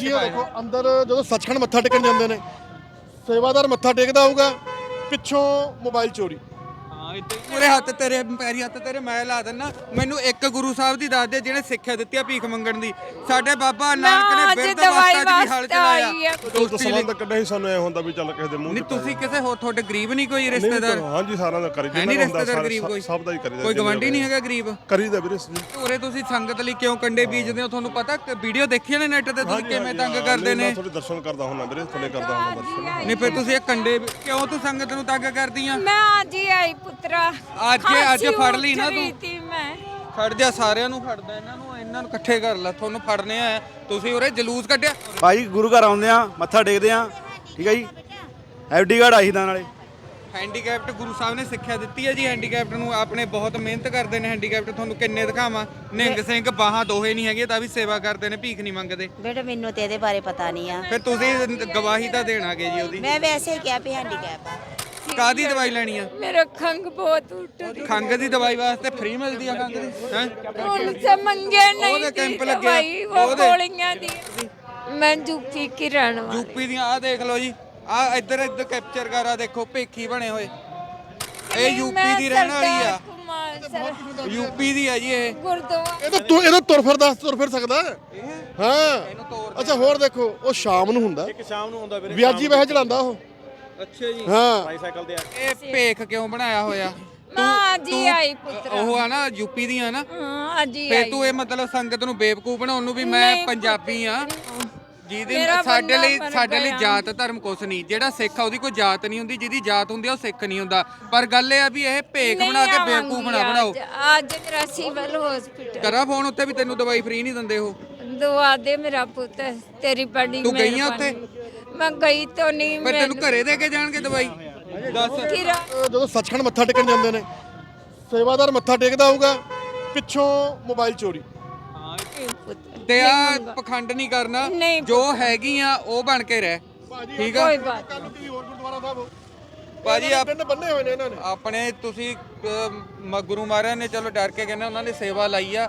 ਤੁਸੀਂ ਇਹ ਦੇਖੋ, ਅੰਦਰ ਜਦੋਂ ਸੱਚਖੰਡ ਮੱਥਾ ਟੇਕਣ ਜਾਂਦੇ ਨੇ, ਸੇਵਾਦਾਰ ਮੱਥਾ ਟੇਕਦਾ ਹੋਊਗਾ, ਪਿੱਛੋਂ ਮੋਬਾਈਲ ਚੋਰੀ। ਹਾਂ ਹੱਥ ਤੇਰੇ ਪੈਰੀ ਹੱਥ ਤੇਰੇ ਮੈਂ ਲਾ ਦਿੰਨਾ। ਮੈਨੂੰ ਇੱਕ ਗੁਰੂ ਸਾਹਿਬ ਦੀ ਦੱਸ ਦੇ ਜਿਹਨੇ ਸਿੱਖਿਆ ਦਿੱਤੀ ਆ ਭੀਖ ਮੰਗਣ ਦੀ। ਸਾਡੇ ਬਾਬਾ ਨਾਨਕ ਨੇ ਬਿਰਧ ਦਵਾਈ ਅਵਸਥਾ 'ਚ ਵੀ ਹਲ ਚਲਾਇਆ ਆਈ ਹੈ। ਕੋਈ ਦਸਵਾਂ ਦਾ ਕੱਢਿਆ ਹੀ ਸਾਨੂੰ ਐ ਹੁੰਦਾ ਵੀ ਚੱਲ ਕਿਸੇ ਦੇ ਮੂੰਹ ਨਹੀਂ ਤੁਸੀਂ ਕਿਸੇ ਹੋਰ ਤੁਹਾਡੇ ਗਰੀਬ ਨਹੀਂ ਕੋਈ ਰਿਸ਼ਤੇਦਾਰ? ਹਾਂਜੀ ਸਾਰਿਆਂ ਦਾ ਕਰੀ ਜਿੰਨਾ ਹੁੰਦਾ ਰਿਸ਼ਤੇਦਾਰ ਸਾਰਾ- ਗਰੀਬ ਕੋਈ? ਸਭ ਦਾ ਹੀ ਕਰੀਦਾ ਕੋਈ ਗਵਾਂਢੀ ਨਹੀਂ ਹੈਗਾ ਗਰੀਬ? ਕਰੀਦਾ ਵੀਰੇ। ਉਰੇ ਤੁਸੀਂ ਸੰਗਤ ਲਈ ਕਿਉਂ ਕੰਡੇ ਬੀਜਦੇ ਹੋ? ਤੁਹਾਨੂੰ ਪਤਾ ਵੀਡੀਓ ਦੇਖੀ ਨੇ ਨੈਟ ਤੇ? ਤੁਸੀਂ ਕਿਵੇਂ ਤੰਗ ਕਰਦੇ ਨੇ? ਤੁਹਾਡੇ ਦਰਸ਼ਨ ਕਰਦਾ ਹੁੰਦਾ ਵੀਰੇ ਤੁਹਾਡੇ ਕਰਦਾ ਹੁੰਦਾ ਦਰਸ਼ਨ। ਨਹੀਂ ਫਿਰ ਤੁਸੀਂ ਇਹ ਕੰਡੇ ਕਿਉਂ ਤੂੰ ਸੰਗਤ ਨੂੰ ਤੰਗ ਕਰਦੀਆਂ ਮੈਂ ਅੱਜ ਹੀ ਆਈ ਪੁੱਤਰਾ ਅੱਜ ਅੱਜ ਖਾਂਸੀ ਫੜ ਲਈ ਨਾ ਉੱਠ ਰਹੀ ਤੂੰ। ਮੈਂ। ਖੜ ਜਾ ਸਾਰਿਆਂ ਨੂੰ ਫੜਦਾ ਇਹਨਾਂ ਨੂੰ ਇਹਨਾਂ ਨੂੰ ਇਕੱਠੇ ਕਰ ਲੈ ਤੁਹਾਨੂੰ ਫੜਨੇ ਆ। ਤੁਸੀਂ ਉਰੇ ਜਲੂਸ ਕੱਢਿਆ? ਭਾਈ ਗੁਰੂ ਘਰ ਆਉਂਦੇ ਆ ਮੱਥਾ ਟੇਕਦੇ ਆ। ਠੀਕ ਹੈ ਜੀ? ਐਫਡੀ ਕਾਰਡ ਆਈ ਦਾ ਨਾਲੇ ਹੈਂਡੀਕੈਪਟ ਗੁਰੂ ਸਾਹਿਬ ਨੇ ਸਿੱਖਿਆ ਦਿੱਤੀ ਹੈ ਜੀ। ਹੈਂਡੀਕੈਪਟ ਨੂੰ ਆਪਣੇ ਬਹੁਤ ਮਿਹਨਤ ਕਰਦੇ ਨੇ। ਹੈਂਡੀਕੈਪਟ ਤੁਹਾਨੂੰ ਕਿੰਨੇ ਦਿਖਾਵਾਂ। ਨਿਹੰਗ ਸਿੰਘ ਬਾਹਾਂ ਦੋਹੇ ਨਹੀਂ ਹੈਗੇ ਤਾਂ ਵੀ ਸੇਵਾ ਕਰਦੇ ਨੇ ਭੀਖ ਨਹੀਂ ਮੰਗਦੇ। ਬੇਟਾ ਮੈਨੂੰ ਤੇ ਇਹਦੇ ਬਾਰੇ ਪਤਾ ਨਹੀਂ ਆ। ਫਿਰ ਤੁਸੀਂ ਗਵਾਹੀ ਤਾਂ ਦੇਣਾਗੇ ਜੀ ਉਹਦੀ। ਮੈਂ ਵੈਸੇ ਹੀ ਕਿਹਾ ਵੀ ਹੈਂਡੀਕੈਪ ਆ। ਕਾਦੀ ਦਵਾਈ ਲੈਣੀ ਆ? ਮੇਰਾ ਖੰਗ ਬਹੁਤ ਰਹੀ ਖੰਗ ਦੀ ਦਵਾਈ ਵਾਸਤੇ ਫ੍ਰੀ ਮਿਲਦੀ ਆ ਖੰਗ ਦੀ ਹੈ? ਹੁਣ ਸੇ ਮੰਗੇ ਨਹੀਂ ਉਹਦੇ ਕੈਂਪ ਲੱਗਿਆ। ਦਵਾਈ, ਉਹ ਉਹਦੇ। ਗੋਲੀਆਂ ਦੀ। ਮੈਂ ਜੁਪੀ ਕੀ ਰਹਿਣ ਵਾਲੀ। ਯੂਪੀ ਦੀਆਂ ਆ ਦੇਖ ਲਓ ਜੀ। ਆ ਇੱਧਰ ਇੱਧਰ ਕੈਪਚਰ ਕਰ ਆ ਦੇਖੋ ਭੇਖੀ ਬਣੇ ਹੋਏ। ਇਹ ਯੂਪੀ ਦੀ ਰਹਿਣ ਵਾਲੀ ਆ। ਯੂਪੀ ਦੀ ਆ ਜੀ ਇਹ। ਗੁਰਦੁਆਰਾ ਇਹ ਤਾਂ ਤੂੰ ਇਹਦਾ ਤੁਰ ਫਿਰ ਦੱਸ ਤੁਰ ਫਿਰ ਸਕਦਾ ਹੈ? ਹਾਂ। ਅੱਛਾ ਹੋਰ ਦੇਖੋ ਉਹ ਸ਼ਾਮ ਨੂੰ ਹੁੰਦਾ। ਇੱਕ ਸ਼ਾਮ ਨੂੰ ਹੁੰਦਾ ਵੀਰੇ ਵਿਆਜੀ ਵਹਿ ਚਲਾਉਂਦਾ ਉਹ। ਅੱਛਾ ਜੀ। ਹਾਂ। ਬਾਈਸਾਈਕਲ ਤੇ ਆ। ਇਹ ਭੇਖ ਕਿਉਂ ਬਣਾਇਆ ਹੋਇਆ? ਮੈਂ ਹੀ ਆਈ ਪੁੱਤਰਾ। ਉਹ ਆ ਨਾ ਯੂਪੀ ਦੀਆਂ ਨਾ। ਹਾਂ ਅੱਜ ਹੀ ਫੇ ਆਈ। ਤੂੰ ਇਹ ਮਤਲਬ ਸੰਗਤ ਨੂੰ ਬੇਵਕੂਫ ਬਣਾਉਣ ਨੂੰ ਵੀ ਮੈਂ ਨਹੀਂ, ਪੰਜਾਬੀ ਆ ਜਿਹਦੀ ਮੇਰਾ ਸਾਡੇ ਬੰਦਾ ਲਈ ਸਾਡੇ ਲਈ। ਜਾਤ ਧਰਮ ਕੁਛ ਨਹੀਂ। ਜਿਹੜਾ ਸਿੱਖ ਆ ਉਹਦੀ ਕੋਈ ਜਾਤ ਨਹੀਂ ਹੁੰਦੀ। ਜਿਹਦੀ ਜਾਤ ਹੁੰਦੀ ਆ ਉਹ ਸਿੱਖ ਨਹੀਂ ਹੁੰਦਾ। ਪਰ ਗੱਲ ਇਹ ਆ ਵੀ ਇਹ ਭੇਖ ਬਣਾ ਕੇ ਬੇਵਕੂਫ ਨਾ ਬਣਾਓ। ਅੱਜ- ਮੇਰਾ ਸਿਵਲ ਹਸਪੀਟਲ ਕਰਾ ਫੋਨ ਉੱਤੇ ਵੀ ਤੈਨੂੰ ਦਵਾਈ ਫ੍ਰੀ ਨਹੀਂ ਦਿੰਦੇ ਉਹ। ਦੁਆ ਦੇ ਮੇਰਾ ਪੁੱਤ। ਤੇਰੀ ਬੜੀ ਤੂੰ ਗਈ ਆਂ ਮਿਹਰਬਾਨੀ। ਮੈਂ ਗਈ ਤਾਂ ਨਹੀਂ ਫਿਰ ਤੈਨੂੰ ਘਰੇ ਦੇ ਕੇ ਜਾਣਗੇ ਦਵਾਈ? ਦੱਸ। ਕਿਰਾ ਜਦੋਂ ਸੱਚਖੰਡ ਮੱਥਾ ਟੇਕਣ ਜਾਂਦੇ ਨੇ ਸੇਵਾਦਾਰ ਮੱਥਾ ਟੇਕਦਾ ਹੋਊਗਾ ਪਿੱਛੋਂ ਮੋਬਾਈਲ ਚੋਰੀ। ਤੇ ਆ ਪਖੰਡ ਨਹੀਂ ਕਰਨਾ ਨਹੀਂ ਜੋ ਹੈਗੀ ਆ ਉਹ ਬਣ ਕੇ ਰਹਿ। ਠੀਕ ਆ? ਕੋਈ ਬਾਤ ਕੱਲ ਨੂੰ ਕੀ ਹੋਰ ਗੁਰਦੁਆਰਾ ਸਾਹਿਬ ਭਾਜੀ ਆਪ ਪਿੰਡ ਬੰਨੇ ਹੋਏ ਨੇ ਇਹਨਾਂ ਨੇ। ਆਪਣੇ ਤੁਸੀਂ ਅਹ, ਮ- ਗੁਰੂ ਮਹਾਰਾਜ ਨੇ ਚਲੋ ਡਰ ਕੇ ਕਹਿੰਦੇ ਉਹਨਾਂ ਨੇ ਸੇਵਾ ਲਾਈ ਆ।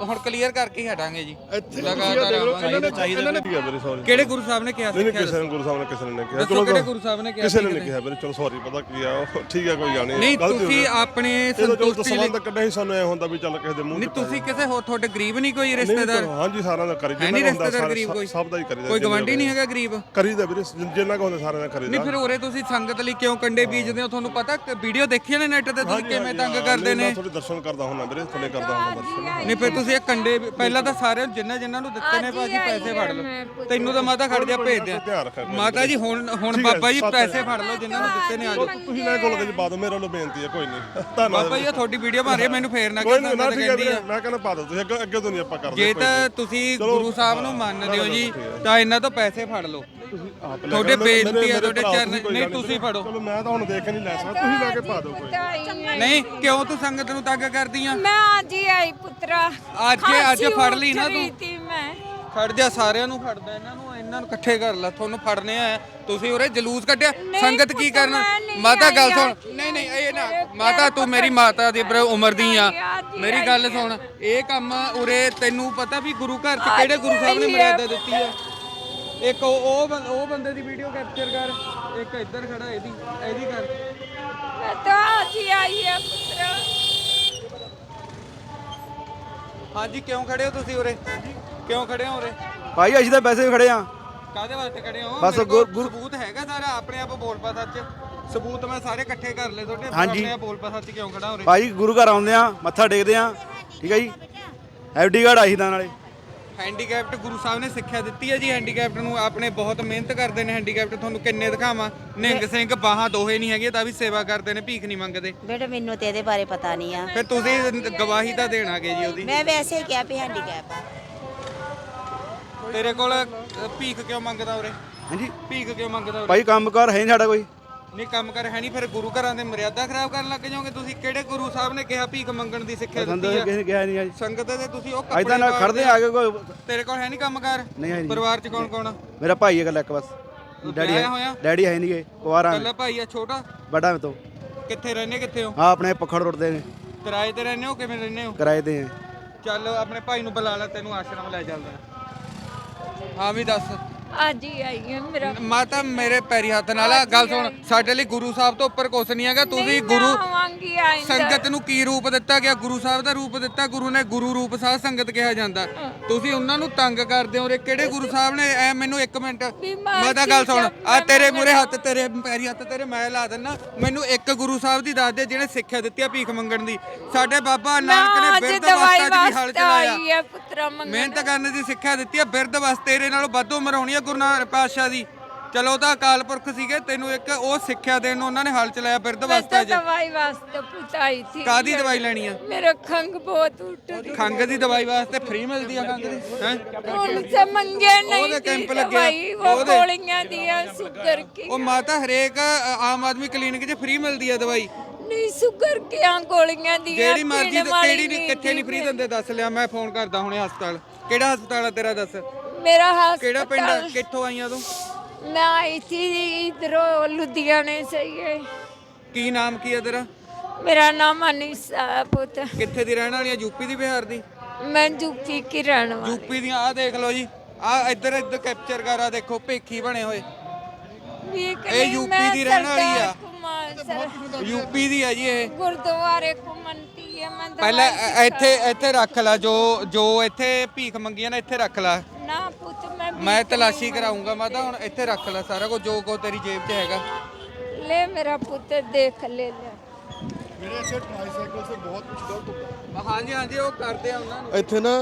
ਹੁਣ ਕਲੀਅਰ ਕਰਕੇ ਹੀ ਹਟਾਂਗੇ ਜੀ। ਇੱਥੇ ਲਗਾਤਾਰ ਦੇਖ ਲਓ, ਆਵਾਂਗੇ। ਇਹਨਾਂ ਨੇ ਇਹਨਾਂ ਨੇ ਠੀਕ ਹੈ ਵੀਰੇ ਸੌਰੀ ਕਿਹੜੇ ਗੁਰੂ ਸਾਹਿਬ ਨੇ ਕਿਹਾ ਨਹੀਂ ਕਿਸੇ ਨੇ ਗੁਰੂ ਸਾਹਿਬ ਨੇ ਕਿਸੇ ਨੇ ਕਿਹਾ। ਦੱਸੋ ਕਿਹੜੇ ਗੁਰੂ ਸਾਹਿਬ ਨੇ ਕਿਹਾ ਕਿਸੇ ਨੇ ਨਹੀਂ ਕਿਹਾ ਵੀਰੇ ਚਲੋ ਸੌਰੀ ਪਤਾ ਕੀ ਆ ਠੀਕ ਹੈ ਕੋਈ ਗੱਲ ਨਹੀਂ ਤੁਸੀਂ। ਆਪਣੇ ਤਾਂ ਚਲੋ ਸੰਤੁਸ਼ਟੀ ਲਈ ਦਾ ਕੱਢਿਆ ਹੀ ਸਾਨੂੰ ਐ ਹੁੰਦਾ ਵੀ ਚੱਲ ਕਿਸੇ ਦੇ ਮੂੰਹ ਨਹੀਂ ਤੁਸੀਂ ਕਿਸੇ ਹੋਰ ਤੁਹਾਡੇ ਗਰੀਬ ਨਹੀਂ ਕੋਈ ਰਿਸ਼ਤੇਦਾਰ? ਤਾਂ ਹਾਂਜੀ ਸਾਰਿਆਂ ਦਾ ਕਰੀ ਜਿੰਨਾ ਹੁੰਦਾ ਰਿਸ਼ਤੇਦਾਰ ਸਾਰਾ- ਗਰੀਬ ਕੋਈ? ਸਭ ਦਾ ਹੀ ਕਰੀਦਾ ਕੋਈ ਗਵਾਂਢੀ ਨਹੀਂ ਹੈਗਾ ਗਰੀਬ? ਕਰੀਦਾ ਵੀਰੇ ਜਿੰਨਾ ਕੁ ਹੁੰਦਾ ਸਾਰਿਆਂ ਦਾ ਕਰੀਦਾ। ਨਹੀਂ ਫਿਰ ਉਰੇ ਤੁਸੀਂ ਸੰਗਤ ਲਈ ਕਿਉਂ ਕੰਡੇ ਬੀਜਦੇ ਹੋ? ਤੁਹਾਨੂੰ ਪਤਾ ਵੀਡੀਓ ਦੇਖੀ ਨੇ ਨੈਟ ਤੇ ਤੁਸੀਂ ਕਿਵੇਂ ਤੰਗ ਕਰਦੇ ਨੇ ਮੈਂ ਤੁਹਾਡੇ ਦਰਸ਼ਨ ਕਰਦਾ ਹੁੰਦਾ ਵੀਰੇ ਤੁਹਾਡੇ ਕਰਦਾ ਹੁੰਦਾ ਦਰਸ਼ਨ। ਨਹੀਂ ਫਿਰ ਤੁਸੀਂ ਇਹ ਕੰਡੇ ਪਹਿਲਾਂ ਤਾਂ ਸਾਰਿਆਂ ਨੂੰ ਜਿੰਨਾ ਜਿੰਨਾਂ ਨੂੰ ਦਿੱਤੇ ਨੇ ਭਾਜੀ ਪੈਸੇ ਫੜ ਲਓ। ਤੈਨੂੰ ਤਾਂ ਮਾਤਾ ਖੜ ਜਾ ਭੇਜ ਦਿਆਂ। ਧਿਆਨ ਰੱਖਿਆ ਕਰੋ। ਮਾਤਾ ਜੀ ਹੁਣ ਹੁਣ ਠੀਕ ਹੈ, ਬਾਬਾ ਜੀ ਸੱਤ ਪੈਸੇ ਫੜ ਲਓ ਜਿਨ੍ਹਾਂ ਨੂੰ ਦਿੱਤੇ ਨੇ ਆਜੋ ਤੁਸੀਂ ਨਾ ਕੋਲ ਕੇ ਬਾਦ ਮੇਰੇ ਵੱਲੋਂ ਬੇਨਤੀ ਹੈ ਕੋਈ ਨਹੀਂ ਧੰਨਵਾਦ ਬਾਬਾ ਜੀ ਇਹ ਤੁਹਾਡੀ ਵੀਡੀਓ ਮਾਰੀ ਮੈਨੂੰ ਫੇਰ ਨਾ ਕੋਈ ਨਹੀਂ ਨਾ ਕਹਿੰਦਾ ਠੀਕ ਹੈ ਕਹਿੰਦੀ ਵੀਰੇ ਆ। ਮੈਂ ਕਹਿੰਦਾ ਪਾ ਦਿਓ ਤੁਸੀਂ ਅੱਗੇ ਅੱਗੇ ਤੋਂ ਨਹੀਂ ਆਪਾਂ ਕਰਦੇ ਜੇ ਕੋਈ ਤਾਂ ਤੁਸੀਂ ਚਲੋ, ਗੁਰੂ ਸਾਹਿਬ ਨੂੰ ਮੰਨਦੇ ਹੋ ਜੀ। ਤਾਂ ਇਹਨਾਂ ਤੋਂ ਪੈਸੇ ਫੜ ਲਓ। ਆਪ ਲੈ ਤੁਹਾਡੇ ਬੇਨਤੀ ਹੈ, ਮੇਰੇ ਤੁਹਾਡੇ ਚਰਨ- ਨਹੀਂ, ਤੁਸੀਂ ਫੜੋ। ਚਲੋ ਮੈਂ ਤਾਂ ਹੁਣ ਦੇਖ ਨਹੀਂ ਲੈ ਸਕਦਾ ਤੁਸੀਂ ਲੈ ਕੇ ਪਾ ਦਿਓ ਕੋਈ। ਨਹੀਂ ਕਿਉਂ ਤੂੰ ਸੰਗਤ ਨੂੰ ਤੰਗ ਕਰਦੀ ਆ? ਮੈਂ ਅੱਜ ਹੀ ਆਈ ਪੁੱਤਰਾ। ਅੱਜ ਹੀ- ਅੱਜ ਫੜ ਲਈ ਨਾ ਤੂੰ। ਮੈਂ। ਖੜ ਜਾ ਸਾਰਿਆਂ ਨੂੰ ਫੜਦਾ ਇਹਨਾਂ ਨੂੰ ਇਹਨਾਂ ਨੂੰ ਇਕੱਠੇ ਕਰ ਲੈ ਤੁਹਾਨੂੰ ਫੜਨੇ ਆ। ਤੁਸੀਂ ਉਰੇ ਜਲੂਸ ਕੱਢਿਆ। ਸੰਗਤ ਕੀ ਕਰਨਾ? ਮਾਤਾ ਗੱਲ ਸੁਣ। ਨਹੀਂ ਨਹੀਂ ਇਹ ਨਾ ਮਾਤਾ ਤੂੰ ਮੇਰੀ ਮਾਤਾ ਦੀ ਬਰ ਉਮਰ ਦੀ ਆ। ਮੇਰੀ ਗੱਲ ਸੁਣ ਇਹ ਕੰਮ ਉਰੇ ਤੈਨੂੰ ਪਤਾ ਵੀ ਗੁਰੂ ਘਰ ਚ ਕਿਹੜੇ ਗੁਰੂ ਸਾਹਿਬ ਨੇ ਮਰਿਆਦਾ। ਦਿੱਤੀ ਆ? ਇੱਕ ਉਹ ਉਹ ਬੰ- ਉਹ ਬੰਦੇ ਦੀ ਵੀਡੀਓ ਕੈਪਚਰ ਕਰ। ਇੱਕ ਇੱਧਰ ਖੜਾ ਇਹਦੀ ਇਹਦੀ ਕਰ। ਤਾਂ ਹੀ ਹੈ ਹਾਂਜੀ ਕਿਉਂ ਖੜੇ ਹੋ ਤੁਸੀਂ ਉਰੇ? ਕਿਉਂ ਖੜੇ ਹੋ ਉਰੇ? ਭਾਈ ਅਸੀਂ ਤਾਂ ਵੈਸੇ ਹੀ ਖੜੇ ਆ। ਕਾਦੇ ਵਾਸਤੇ ਖੜੇ ਹੋ? ਬਸ ਮੇਰੇ ਕੋਲ ਗੁਰ- ਗੁਰ- ਸਬੂਤ ਹੈਗਾ ਸਾਰਾ ਆਪਣੇ ਆਪ ਬੋਲ ਪਾ ਸੱਚ। ਸਬੂਤ ਮੈਂ ਸਾਰੇ ਇਕੱਠੇ ਕਰ ਲਏ ਤੁਹਾਡੇ ਪਰ ਹਾਂਜੀ। ਆਪਣੇ ਆਪ ਬੋਲ ਪਾ ਸੱਚ ਕਿਉਂ ਖੜਾ ਉਰੇ? ਭਾਈ ਗੁਰੂ ਘਰ ਆਉਂਦੇ ਆ ਮੱਥਾ ਟੇਕਦੇ ਆ। ਠੀਕ ਹੈ ਜੀ? ਐਫਡੀ ਕਾਰਡ ਆਈ ਦਾ ਨਾਲੇ। ਹੈਂਡੀਕੈਪਟ ਗੁਰੂ ਸਾਹਿਬ ਨੇ ਸਿੱਖਿਆ ਦਿੱਤੀ ਹੈ ਜੀ। ਹੈਂਡੀਕੈਪਟ ਨੂੰ ਆਪਣੇ ਬਹੁਤ ਮਿਹਨਤ ਕਰਦੇ ਨੇ। ਹੈਂਡੀਕੈਪਟ ਤੁਹਾਨੂੰ ਕਿੰਨੇ ਦਿਖਾਵਾਂ। ਨਿਹੰਗ ਸਿੰਘ ਬਾਹਾਂ ਦੋਹੇ ਨਹੀਂ ਹੈਗੇ ਤਾਂ ਵੀ ਸੇਵਾ ਕਰਦੇ ਨੇ ਭੀਖ ਨਹੀਂ ਮੰਗਦੇ। ਬੇਟਾ ਮੈਨੂੰ ਤੇ ਇਹਦੇ ਬਾਰੇ ਪਤਾ ਨਹੀਂ ਆ। ਫਿਰ ਤੁਸੀਂ ਗਵਾਹੀ ਤਾਂ ਦੇਣਾਗੇ ਜੀ ਉਹਦੀ। ਮੈਂ ਵੈਸੇ ਹੀ ਕਿਹਾ ਵੀ ਹੈਂਡੀਕੈਪ ਆ। ਤੇਰੇ ਕੋਲ ਅ, ਭੀਖ ਕਿਉਂ ਮੰਗਦਾ ਉਰੇ? ਹਾਂਜੀ। ਭੀਖ ਕਿਉਂ ਮੰਗਦਾ ਉਰੇ? ਭਾਈ ਕੰਮਕਾਰ ਹੈ ਨਹੀਂ ਸਾਡਾ ਕੋਈ। ਨਹੀਂ ਕੰਮ ਕਰ ਹੈ ਨਹੀਂ ਫਿਰ ਗੁਰੂ ਘਰਾਂ ਦੇ ਮਰਿਆਦਾ ਖਰਾਬ ਕਰਨ ਲੱਗ ਜਾਓਗੇ ਤੁਸੀਂ। ਕਿਹੜੇ ਗੁਰੂ ਸਾਹਿਬ ਨੇ ਕਿਹਾ ਭੀਖ ਮੰਗਣ ਦੀ ਸਿੱਖਿਆ ਦਿੱਤੀ ਕਿਸੇ ਹੈ ਨੇ ਕਿਹਾ ਨਹੀਂ ਜੀ। ਸੰਗਤ ਦੇ ਤੁਸੀਂ ਉਹ ਅੱਜ ਕੱਪੜੇ ਤਾਂ ਨਾ ਪਾ ਖੜਦੇ ਆ। ਕੇ ਕੋਈ ਤੇਰੇ ਕੋਲ ਹੈ ਨਹੀਂ ਕੰਮਕਾਰ? ਨਹੀਂ ਹੈ ਨਹੀਂ। ਪਰਿਵਾਰ ਚ ਕੌਣ ਕੌਣ ਆ? ਮੇਰਾ ਭਾਈ ਹੈ ਇਕੱਲਾ ਇੱਕ ਬਸ। ਡੈਡੀ ਵਿਆਹਿਆ ਹੋਇਆ? ਹੈ ਡੈਡੀ ਹੈ ਨਹੀਂਗੇ ਕੁਆਰਾ ਕੱਲਾ ਭਾਈ ਆ ਛੋਟਾ? ਵੱਡਾ ਮੇ ਤੋਂ। ਕਿੱਥੇ ਰਹਿੰਦੇ ਕਿੱਥੇ ਹੋ? ਆ ਆਪਣੇ ਪਖੜ ਰੁੱਟਦੇ ਨੇ। ਕਿਰਾਏ ਤੇ ਰਹਿੰਦੇ ਹੋ ਕਿਵੇਂ ਰਹਿੰਦੇ ਹੋ? ਕਿਰਾਏ ਤੇ ਹੈ। ਚੱਲ ਆਪਣੇ ਭਾਈ ਨੂੰ ਬੁਲਾ ਲੈ ਤੈਨੂੰ ਆਸ਼ਰਮ ਲੈ ਚੱਲਦਾ। ਹਾਂ ਵੀ ਦੱਸ। ਅੱਜ ਹੀ ਆਈ ਹਾਂ ਮੇਰਾ ਮਾਤਾ ਮੇਰੇ ਪੈਰੀ ਹੱਥ ਨਾਲ ਆ। ਗੱਲ ਸੁਣ ਸਾਡੇ ਲਈ ਗੁਰੂ ਸਾਹਿਬ ਤੋਂ ਉੱਪਰ ਕੁਛ ਨਹੀਂ ਹੈਗਾ। ਤੁਸੀਂ ਨਹੀਂ, ਮੈਂ ਗੁਰੂ ਸੰਗਤ ਨੂੰ ਕੀ ਰੂਪ ਦਿੱਤਾ ਗਿਆ? ਗੁਰੂ ਸਾਹਿਬ ਦਾ ਰੂਪ ਦਿੱਤਾ ਗੁਰੂ ਨੇ ਗੁਰੂ ਰੂਪ ਸਾਧ ਸੰਗਤ ਕਿਹਾ ਜਾਂਦਾ। ਤੁਸੀਂ ਉਹਨਾਂ ਨੂੰ ਤੰਗ ਕਰਦੇ ਹੋ ਰੇ ਕਿਹੜੇ ਗੁਰੂ ਸਾਹਿਬ ਨੇ? ਐ ਮੈਨੂੰ ਇੱਕ ਮਿੰਟ ਵੀ ਮੈਂ ਤਾਂ ਗੱਲ ਸੁਣ ਆ ਤੇਰੇ ਮੂਰੇ ਹੱਥ ਤੇਰੇ ਪੈਰੀ ਹੱਥ ਤੇਰੇ ਮੈਂ ਲਾ ਦਿੰਨਾ। ਮੈਨੂੰ ਇੱਕ ਗੁਰੂ ਸਾਹਿਬ ਦੀ ਦੱਸ ਦੇ ਜਿਹਨੇ ਸਿੱਖਿਆ ਦਿੱਤੀ ਆ ਭੀਖ ਮੰਗਣ ਦੀ। ਸਾਡੇ ਬਾਬਾ ਨਾਨਕ ਨੇ ਬਿਰਧ ਅਵਸਥਾ ਵੀ ਹਲ ਚਲਾਇਆ। ਮਿਹਨਤ ਕਰਨ ਦੀ ਸਿੱਖਿਆ ਦਿੱਤੀ ਆ ਬਿਰਧ ਵਸ ਤੇਰੇ ਨਾਲੋਂ ਵੱਧ ਉਮਰ ਹੋਣੀ ਆ ਗੁਰੂ ਨਾਨਕ ਪਾਤਸ਼ਾਹ ਦੀ। ਚਲੋ ਤਾਂ ਅਕਾਲ ਪੁਰਖ ਸੀਗੇ ਤੈਨੂੰ ਇੱਕ ਉਹ ਸਿੱਖਿਆ ਦੇਣ ਨੂੰ ਉਹਨਾਂ ਨੇ ਹਲ ਚਲਾਇਆ ਬਿਰਧ ਮੈਂ ਅਵਸਥਾ ਤਾਂ 'ਚ। ਦਵਾਈ ਵਾਸਤੇ ਪੁੱਛਾਈ ਥੀ ਕਾਦੀ ਦਵਾਈ ਲੈਣੀ ਆ? ਮੇਰਾ ਖੰਗ ਬਹੁਤ ਉੱਠ ਰਹੀ ਖੰਗ ਦੀ ਦਵਾਈ ਵਾਸਤੇ ਫ੍ਰੀ ਮਿਲਦੀ ਆ ਖੰਗ ਦੀ ਹੈ? ਉਨਸੇ ਮੰਗੇ ਨਹੀਂ ਥੀ ਕੈਂਪ ਲੱਗੇ ਆ। ਦਵਾਈ ਉਹ ਉਹਦੇ- ਗੋਲੀਆਂ ਦੀਆਂ ਸ਼ੂਗਰ ਕੀ ਉਹ ਮਾਤਾ ਹਰੇਕ ਅ, ਆਮ ਆਦਮੀ ਕਲੀਨਿਕ 'ਚ ਫ੍ਰੀ ਮਿਲਦੀ ਆ ਦਵਾਈ। ਨਹੀਂ ਸ਼ੂਗਰ ਦੀਆਂ ਗੋਲੀਆਂ ਦੀਆਂ ਜਿਹੜੀ ਮਰਜ਼ੀ ਪੀਣ ਵਾਲੀ ਕਿਹੜੀ ਨਹੀਂ ਕਿੱਥੇ ਨਹੀਂ ਫ੍ਰੀ ਦਿੰਦੇ ਦੱਸ ਲਿਆ ਮੈਂ ਫੋਨ ਕਰਦਾ ਹੁਣੇ ਹਸਪਤਾਲ। ਕਿਹੜਾ ਹਸਪਤਾਲ ਆ ਤੇਰਾ ਦੱਸ? ਮੇਰਾ ਹਸਪਤਾਲ ਕਿਹੜਾ ਪਿੰਡ ਆ? ਕਿੱਥੋਂ ਆਈਆਂ ਤੂੰ? मैं आई थी इधरों लुधियाने से ये ਕੀ ਨਾਮ ਕੀ ਆ ਤੇਰਾ मेरा नाम अनिसा है पुत्र ਕਿੱਥੇ ਦੀ ਰਹਿਣ ਵਾਲੀ ਆ ਯੂਪੀ ਦੀ ਬਿਹਾਰ ਦੀ मैं यूपी की रहने वाली ਯੂਪੀ ਦੀਆਂ ਆ ਦੇਖ ਲਓ ਜੀ ਆ ਇੱਧਰ ਇੱਧਰ ਕੈਪਚਰ ਕਰ ਆ ਦੇਖੋ ਭੇਖੀ ਬਣੇ ਹੋਏ वीक ਇਹ नहीं, यूपी मैं ਦੀ ਰਹਿਣ ਵਾਲੀ सरदार ਆ। कुमार सर- ਯੂਪੀ ਦੀ ਆ ਜੀ ਇਹ गुरुद्वारे को मनती है मैं ਪਹਿਲਾਂ दवाई ਇ- ਇੱਥੇ ਇੱਥੇ ਰੱਖ ਲੈ ਜੋ ਜੋ ਇੱਥੇ ਭੀਖ ਮੰਗੀਆਂ ਨੇ ਇੱਥੇ ਰੱਖ ਲੈ ਮੈਂ ਤਲਾਸ਼ੀ ਕਰਾਉਂਗਾ ਮਾਤਾ ਹੁਣ ਇੱਥੇ ਰੱਖ ਲੈ ਸਾਰਾ ਕੁਝ ਜੋ ਕੋ ਤੇਰੀ ਜੇਬ 'ਚ ਹੈਗਾ। ਲੈ ਮੇਰਾ ਪੁੱਤ ਦੇਖ ਲੈ ਲੈ। ਮੇਰੇ ਇੱਥੇ ਟ੍ਰਾਈਸਾਈਕਲ ਸੇ ਬਹੁਤ ਕੁਝ ਗਲਤ ਹੁੰਦਾ। ਹਾਂਜੀ ਹਾਂਜੀ ਉਹ ਕਰਦੇ ਆ ਉਹਨਾਂ ਨੂੰ। ਇੱਥੇ ਨਾ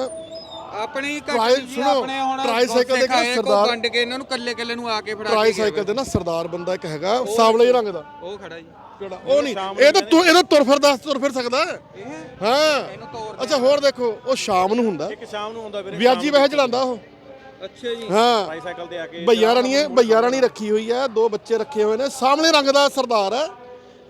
ਆਪਣੀ ਟਰਾਈ ਸੁਣੋ ਟ੍ਰਾਈਸਾਈਕਲ ਦੇ ਇੱਕ ਸਰਦਾਰ ਵੰਡ ਕੇ ਇਹਨਾਂ ਨੂੰ ਕੱਲੇ ਕੱਲੇ ਨੂੰ ਆ ਕੇ ਫੜਾ ਟ੍ਰਾਈਸਾਈਕਲ ਦੇ ਨਾ ਸਰਦਾਰ ਬੰਦਾ ਇੱਕ ਹੈਗਾ ਸਾਵਲੇ ਰੰਗ ਦਾ। ਉਹ ਖੜਾ ਜੀ। ਉਹ ਨਹੀਂ ਇਹ ਤਾਂ ਤੂੰ ਇਹਦਾ ਤੁਰ ਫਿਰ ਦੱਸ ਤੁਰ ਫਿਰ ਸਕਦਾ। ਹਾਂ। ਅੱਛਾ ਹੋਰ ਦੇਖੋ ਉਹ ਸ਼ਾਮ ਨੂੰ ਹੁੰਦਾ। ਇੱਕ ਸ਼ਾਮ ਨੂੰ ਹੁੰਦਾ ਵੀਰੇ ਵਿਆਜੀ ਵਹਿ ਚਲਾਉਂਦਾ ਉਹ। ਅੱਛਾ ਜੀ। ਹਾਂ। ਬਾਈਸਾਈਕਲ ਤੇ ਆ ਕੇ ਭਈਆ ਰਾਣੀ ਭਈਆ ਰਾਣੀ ਰੱਖੀ ਹੋਈ ਹੈ ਦੋ ਬੱਚੇ ਰੱਖੇ ਹੋਏ ਨੇ। ਸਾਹਮਣੇ ਰੰਗ ਦਾ ਸਰਦਾਰ ਹੈ।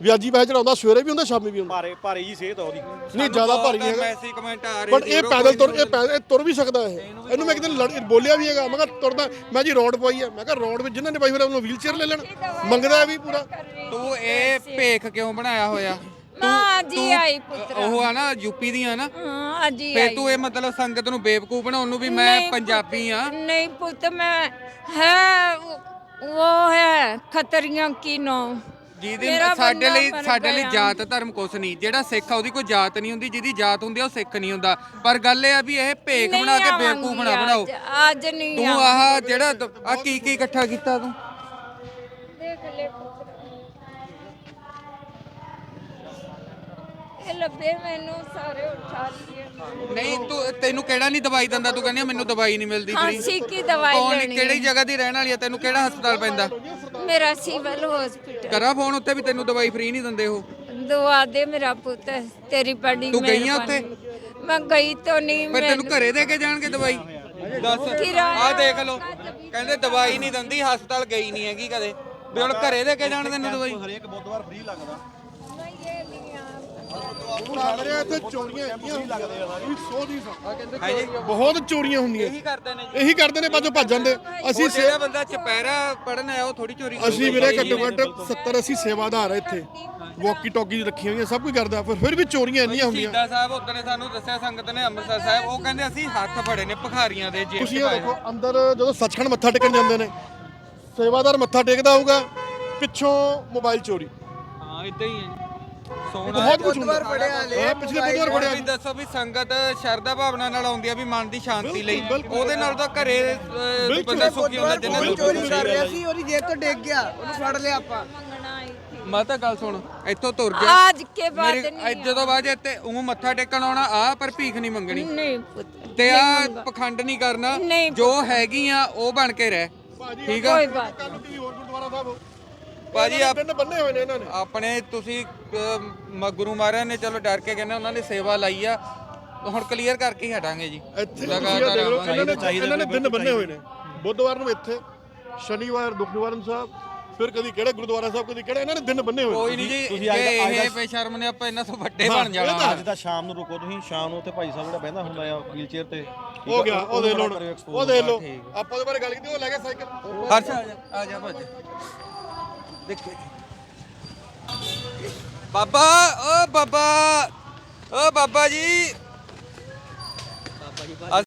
ਵਿਆਜੀ ਵਹਿ ਚੜਾਉਂਦਾ ਸਵੇਰੇ ਵੀ ਹੁੰਦਾ ਸ਼ਾਮੀ ਵੀ ਹੁੰਦਾ। ਭਾਰੇ ਭਾਰੀ ਜੀ ਸਿਹਤ ਆ ਉਹਦੀ। ਨਹੀਂ ਜ਼ਿਆਦਾ ਭਾਰੀ ਨਹੀਂ ਹੈਗਾ। ਮੈਸੇਜ ਕਮੈਂਟ ਆ ਰਹੇ ਬਟ ਇਹ ਪੈਦਲ ਤੁਰ ਇਹ ਪੈਦਲ ਇਹ ਤੁਰ ਵੀ ਸਕਦਾ ਇਹ। ਇਹਨੂੰ ਮੈਂ ਕਿਤੇ ਲੜ ਬੋਲਿਆ ਵੀ ਹੈਗਾ ਮੈਂ ਕਿਹਾ ਤੁਰਦਾ ਮੈਂ ਜੀ ਰੋਡ ਪਵਾਈ ਹੈ। ਮੈਂ ਕਿਹਾ ਰੋਡ ਵਿੱਚ ਜਿਨ੍ਹਾਂ ਨੇ ਪਾਈ ਹੋਈ ਉਹਨੂੰ ਵੀਲ ਚੇਅਰ ਲੈ ਲੈਣ। ਮੰਗਦਾ ਹੈ ਵੀ ਪੂਰਾ। ਤੂੰ ਇਹ ਭੇਖ ਕਿਉਂ ਬਣਾਇਆ ਹੋਇਆ? मैं आज ही आई पुत्र ਉਹ ਆ ਨਾ ਯੂਪੀ ਦੀ ਆ ਨਾ हाँ, आज ही ਫੇ आई ਤੂੰ ਇਹ ਮਤਲਬ ਸੰਗਤ ਨੂੰ ਬੇਵਕੂਫ ਬਣਾਉਣ ਨੂੰ ਵੀ ਮੈਂ नहीं, ਪੰਜਾਬੀ ਆ नहीं पुत्र मैं है वो- वो है खतरियों की नौ ਜਿਹਦੀ ਮੇਰਾ ਸਾਡੇ ਬੰਦਾ ਲਈ ਮਰ ਸਾਡੇ ਲਈ ਗਿਆ। ਜਾਤ ਧਰਮ ਕੁਛ ਨਹੀਂ ਜਿਹੜਾ ਸਿੱਖ ਆ ਉਹਦੀ ਕੋਈ ਜਾਤ ਨਹੀਂ ਹੁੰਦੀ ਜਿਹਦੀ ਜਾਤ ਹੁੰਦੀ ਆ ਉਹ ਸਿੱਖ ਨਹੀਂ ਹੁੰਦਾ ਪਰ ਗੱਲ ਇਹ ਆ ਵੀ ਇਹ ਭੇਖ नहीं ਬਣਾ ਕੇ आवांगी ਬੇਵਕੂਫ ਨਾ आज, ਬਣਾਓ आज नहीं ਤੂੰ आवांगी। ਆਹ ਜਿਹੜਾ ਆ ਕੀ ਕੀ ਇਕੱਠਾ ਕੀਤਾ ਤੂੰ ਇਹ ਲੱਭੇ ਮੈਨੂੰ ਸਾਰੇ ਉਠਾ ਲਈਏ। ਨਹੀਂ ਤੂੰ ਤੈਨੂੰ ਕਿਹੜਾ ਨਹੀਂ ਦਵਾਈ ਦਿੰਦਾ? ਤੂੰ ਕਹਿੰਦੀ ਆ, ਮੈਨੂੰ ਦਵਾਈ ਨਹੀਂ ਮਿਲਦੀ ਖਾਂਸੀ ਕੀ ਦਵਾਈ ਕੌਣ ਲੈਣੀ ਕਿਹੜੀ ਜਗ੍ਹਾ ਦੀ ਰਹਿਣ ਵਾਲੀ ਆ? ਤੈਨੂੰ ਕਿਹੜਾ ਹਸਪਤਾਲ ਪੈਂਦਾ? ਹੈ? ਮੇਰਾ ਸਿਵਲ ਹਸਪੀਟਲ ਕਰਾ ਫੋਨ ਉੱਤੇ ਵੀ ਤੈਨੂੰ ਦਵਾਈ ਫ੍ਰੀ ਨਹੀਂ ਦਿੰਦੇ ਉਹ। ਦੁਆ ਦੇ ਮੇਰਾ ਪੁੱਤ ਤੇਰੀ ਬੜੀ ਤੂੰ ਗਈ ਆ ਉੱਥੇ? ਮਿਹਰਬਾਨੀ। ਮੈਂ ਗਈ ਤਾਂ ਨਹੀਂ ਪਰ ਤੈਨੂੰ ਘਰੇ ਦੇ ਕੇ ਜਾਣਗੇ ਦਵਾਈ? ਦੱਸ ਕਿਰਾਇਆ ਆਹ ਦੇਖ ਲਓ। ਕਹਿੰਦੇ ਦਵਾਈ ਨਹੀਂ ਦਿੰਦੀ ਹਸਪਤਾਲ ਗਈ ਨਹੀਂ ਹੈਗੀ ਕਦੇ। ਵੀ ਹੁਣ ਘਰੇ ਦੇ ਕੇ ਜਾਣ ਤੈਨੂੰ ਦਵਾਈ? ਹਰੇਕ ਬੁੱਧਵਾਰ ਫ੍ਰੀ ਲੱਗਦਾ। ਇੱਥੇ ਚੋਰੀਆਂ ਇੰਨੀਆਂ ਸੌ ਬਹੁਤ ਚੋਰੀਆਂ ਹੁੰਦੀਆਂ। ਇਹੀ ਕਰਦੇ ਨੇ ਜੀ। ਇਹੀ ਕਰਦੇ ਨੇ ਬਾਜੋ ਭੱਜ ਜਾਂਦੇ। ਅਸੀਂ ਸੇ ਜਿਹੜਾ ਬੰਦਾ ਚਪੈਰਾ ਪੜਨ ਆਇਆ ਉਹ ਥੋੜੀ ਚੋਰੀ ਅਸੀਂ ਵੀਰੇ ਘੱਟੋ ਘੱਟ 70 80 ਸੇਵਾਦਾਰ ਆ ਇੱਥੇ। ਵਾਕੀ ਟਾਕੀ ਰੱਖੀਆਂ ਹੋਈਆਂ ਸਭ ਕੁਝ ਕਰਦਾ। ਪਰ ਫਿਰ ਵੀ ਚੋਰੀਆਂ ਇੰਨੀਆਂ ਹੁੰਦੀਆਂ। ਸ਼ਹੀਦਾਂ ਸਾਹਿਬ ਉਦੋਂ ਨੇ ਸਾਨੂੰ ਦੱਸਿਆ ਸੰਗਤ ਨੇ ਅੰਮ੍ਰਿਤਸਰ ਸਾਹਿਬ ਉਹ ਕਹਿੰਦੇ ਅਸੀਂ ਹੱਥ ਫੜੇ ਨੇ ਭਖਾਰੀਆਂ ਦੇ ਜੇਬ ਤੁਸੀਂ ਇਹ ਦੇਖੋ ਅੰਦਰ ਜਦੋਂ ਸੱਚਖੰਡ ਮੱਥਾ ਟੇਕਣ ਜਾਂਦੇ ਨੇ ਸੇਵਾਦਾਰ ਮੱਥਾ ਟੇਕਦਾ ਹੋਊਗਾ ਪਿੱਛੋਂ ਮੋਬਾਈਲ ਚੋਰੀ। ਹਾਂ ਇਦਾਂ ਹੀ ਹੈ ਬਹੁਤ ਕੁਝ ਹੁੰਦਾ ਹਾਂ ਪਿਛਲੇ ਬੁੱਧਵਾਰ ਹੁਣ ਫੜਿਆ ਵੀ ਦੱਸੋ ਵੀ ਸੰਗਤ ਸ਼ਰਧਾ ਭਾਵਨਾ ਨਾਲ ਆਉਂਦੀ ਆ ਵੀ ਮਨ ਦੀ ਸ਼ਾਂਤੀ ਲਈ ਉਹਦੇ ਨਾਲ ਤਾਂ ਘਰੇ ਅਹ, ਬੰਦਾ ਸੁਖੀ ਹੁੰਦਾ ਜਿੰਨੇ ਚੋਰੀ ਕਰ ਰਿਹਾ ਸੀ ਉਹਦੀ ਜੇਬ ਤੋਂ ਡਿੱਗ ਗਿਆ ਉਹਨੂੰ ਫੜ ਲਿਆ ਆਪਾਂ मंगना आई थी ਮੈਂ ਤਾਂ ਗੱਲ ਸੁਣ ਇੱਥੋਂ ਤੁਰ ਗਿਆ आज के बाद ਮੇਰੇ नहीं ਅੱਜ ਜਦੋਂ ਬਾਅਦ ਇੱਥੇ ਉਹ ਮੱਥਾ ਟੇਕਣ ਆਉਣਾ ਆ ਪਰ ਭੀਖ ਨਹੀਂ ਮੰਗਣੀ नहीं पुत्र ਤੇ ਆ ਪਖੰਡ ਨਹੀਂ ਕਰਨਾ ਨਹੀਂ। ਜੋ ਹੈਗੀ ਆ ਉਹ ਬਣ ਕੇ ਰਹਿ ਠੀਕ ਆ कोई बात ਕੱਲ ਨੂੰ ਭਾਜੀ ਆਪ ਪਿੰਡ ਬੰਨੇ ਹੋਏ ਨੇ ਇਹਨਾਂ ਨੇ। ਆਪਣੇ ਤੁਸੀਂ ਅਹ, ਮ- ਗੁਰੂ ਮਹਾਰਾਜ ਨੇ ਚਲੋ ਡਰ ਕੇ ਕਹਿੰਦੇ ਉਹਨਾਂ ਨੇ ਸੇਵਾ ਲਾਈ ਆ। ਹੁਣ ਕਲੀਅਰ ਕਰਕੇ ਹੀ ਹਟਾਂਗੇ ਜੀ। ਇੱਥੇ ਤੁਸੀਂ ਇਹ ਦੇਖ ਲਓ। ਇਹਨਾਂ ਨੇ ਇਹਨਾਂ ਨੇ ਦਿਨ ਬੰਨੇ ਹੋਏ ਨੇ। ਬੁੱਧਵਾਰ ਨੂੰ ਇੱਥੇ ਸ਼ਨੀਵਾਰ ਦੁਖਨਿਵਾਰਨ ਸਾਹਿਬ ਫਿਰ ਕਦੀ ਕਿਹੜੇ ਗੁਰਦੁਆਰਾ ਸਾਹਿਬ ਕਦੀ ਕਿਹੜੇ ਇਹਨਾਂ ਨੇ ਦਿਨ ਬੰਨੇ ਹੋਏ ਕੋਈ ਨਹੀਂ ਜੀ ਤੁਸੀਂ ਜੇ ਅੱਜ ਦਾ- ਅੱਜ ਇਹ ਦਾ- ਬੇਸ਼ਰਮ ਨੇ ਆਪਾਂ ਇਹਨਾਂ ਤੋਂ ਵੱਡੇ ਹਾਂ, ਬਣ ਇਹ ਜਾਣਾ। ਤਾਂ ਅੱਜ ਤਾਂ ਸ਼ਾਮ ਨੂੰ ਰੁਕੋ ਤੁਸੀਂ ਸ਼ਾਮ ਨੂੰ ਉੱਥੇ ਭਾਈ ਸਾਹਿਬ ਜਿਹੜਾ ਬਹਿੰਦਾ ਹੁੰਦਾ ਆ ਵੀਲ ਚੇਅਰ ਤੇ। ਠੀਕ ਹੋ ਆ, ਗਿਆ ਉਹ ਦੇ ਕਰਿਓ expose। ਉਹ ਦੇ ਲੋ ਠੀਕ। ਆਪਾਂ ਉਹਦੇ ਬਾਰੇ ਗੱਲ ਕੀਤੀ ਉਹ ਲੈ ਗਿਆ ਸਾਈਕਲ। ਹਰਸ਼ ਆ ਜਾ ਆ ਜਾ ਭੱਜ। ਦੇਖੇ ਬਾਬਾ ਓ ਬਾਬਾ ਓ ਬਾਬਾ ਜੀ।